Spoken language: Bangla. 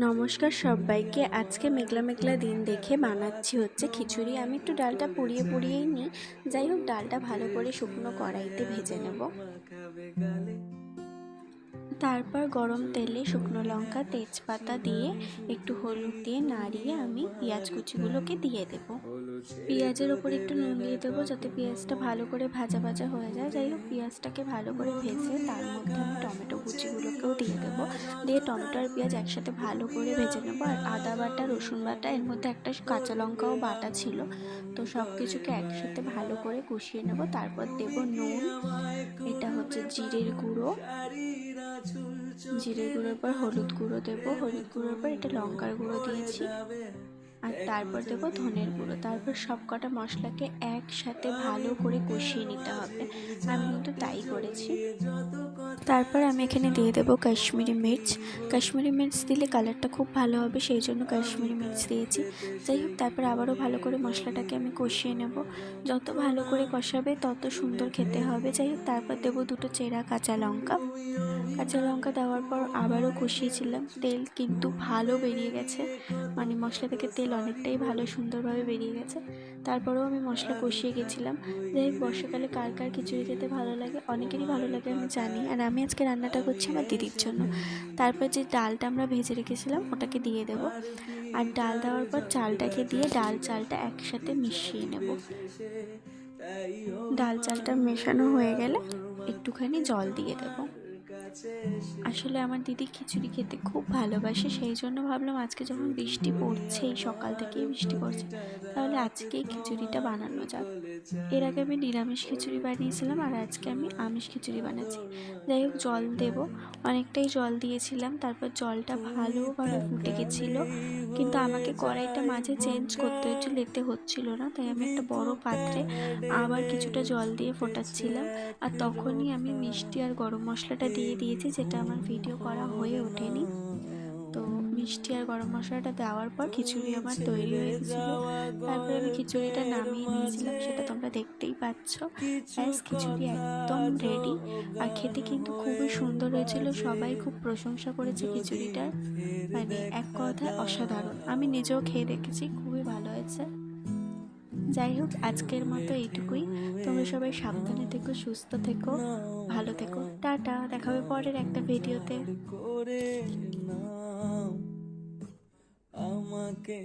নমস্কার সবাইকে। আজকে মেঘলা মেঘলা দিন দেখে বানাচ্ছি হচ্ছে খিচুড়ি। আমি একটু ডালটা পুড়িয়ে পুড়িয়েই নিই। যাই হোক, ডালটা ভালো করে শুকনো কড়াইতে ভেজে নেব। তারপর গরম তেলে শুকনো লঙ্কা, তেজপাতা দিয়ে একটু হলুদ দিয়ে নাড়িয়ে আমি পেঁয়াজ কুচিগুলোকে দিয়ে দেব। পেঁয়াজের ওপর একটু নুন দিয়ে দেবো যাতে পেঁয়াজটা ভালো করে ভাজা ভাজা হয়ে যায়। যাই হোক, পেঁয়াজটাকে ভালো করে ভেজে তার মধ্যে টমেটো আর পেঁয়াজ একসাথে ভালো করে ভেজে নেব। আর আদা বাটা, রসুন বাটা, এর মধ্যে একটা কাঁচা লঙ্কাও বাটা ছিল। তো সব কিছুকে একসাথে ভালো করে কষিয়ে নেব। তারপর দেব নুন। এটা হচ্ছে জিরের গুঁড়ো। জিরের গুঁড়োর পর হলুদ গুঁড়ো দেবো। হলুদ গুঁড়োর পর এটা লঙ্কার গুঁড়ো দিয়েছি। আর তারপর দেবো ধনের গুঁড়ো। তারপর সব কটা মশলাকে একসাথে ভালো করে কষিয়ে নিতে হবে। আমি কিন্তু তাই করেছি। তারপর আমি এখানে দিয়ে দেবো কাশ্মীরি মির্চ। কাশ্মীরি মির্চ দিলে কালারটা খুব ভালো হবে সেই জন্য কাশ্মীরি মির্চ দিয়েছি। যাই হোক তারপর আবারও ভালো করে মশলাটাকে আমি কষিয়ে নেব। যত ভালো করে কষাবে তত সুন্দর খেতে হবে। যাই হোক তারপর দেবো দুটো চেরা কাঁচা লঙ্কা। কাঁচা লঙ্কা দেওয়ার পর আবারও কষিয়েছিলাম। তেল কিন্তু ভালো বেরিয়ে গেছে। মানে মশলা থেকে তেল অনেকটাই ভালো, সুন্দরভাবে বেরিয়ে গেছে। তারপরেও আমি মশলা কষিয়ে গেছিলাম। যাই বর্ষাকালে কার কার খিচুড়ি খেতে ভালো লাগে? অনেকেরই ভালো লাগে, আমি জানি। আর আমি আজকে রান্নাটা করছি আমার দিদির জন্য। তারপর যে ডালটা আমরা ভেজে রেখেছিলাম, ওটাকে দিয়ে দেব। আর ডাল দেওয়ার পর চালটাকে দিয়ে ডাল চালটা একসাথে মিশিয়ে নেব। ডাল চালটা মেশানো হয়ে গেলে একটুখানি জল দিয়ে দেবো। আসলে আমার দিদি খিচুড়ি খেতে খুব ভালোবাসে, সেই জন্য ভাবলাম আজকে যখন বৃষ্টি পড়ছে, এই সকাল থেকেই বৃষ্টি পড়ছে, তাহলে আজকেই খিচুড়িটা বানানো যাক। এর আগে আমি নিরামিষ খিচুড়ি বানিয়েছিলাম আর আজকে আমি আমিষ খিচুড়ি বানাচ্ছি। যাই হোক, জল দেব। অনেকটাই জল দিয়েছিলাম, তারপর জলটা ভালোভাবে ফুটে গেছিল। কিন্তু আমাকে কড়াইটা মাঝে চেঞ্জ করতে হচ্ছিল এতে হচ্ছিল না, তাই আমি একটা বড় পাত্রে আবার কিছুটা জল দিয়ে ফোটাচ্ছিলাম। আর তখনই আমি মিষ্টি আর গরম মশলাটা দিয়ে দিয়েছি যেটা আমার ভিডিও করা হয়ে ওঠেনি। তো মিষ্টি আর গরম মশলাটা দেওয়ার পর খিচুড়ি আমার তৈরি হয়ে গেছিল। তারপরে আমি খিচুড়িটা নামিয়ে নিয়েছিলাম, সেটা তোমরা দেখতেই পাচ্ছ। ব্যাস, খিচুড়ি একদম রেডি আর খেতে কিন্তু খুবই সুন্দর হয়েছিল, সবাই খুব প্রশংসা করেছে খিচুড়িটার। মানে এক কথায় অসাধারণ। আমি নিজেও খেয়ে দেখেছি, খুবই ভালো হয়েছে। যাই হোক, আজকের মতো এইটুকুই। তোমরা সবাই সাবধানে থেকো, সুস্থ থেকো, ভালো থেকো। টাটা, দেখা হবে পরের একটা ভিডিওতে। আমাকে।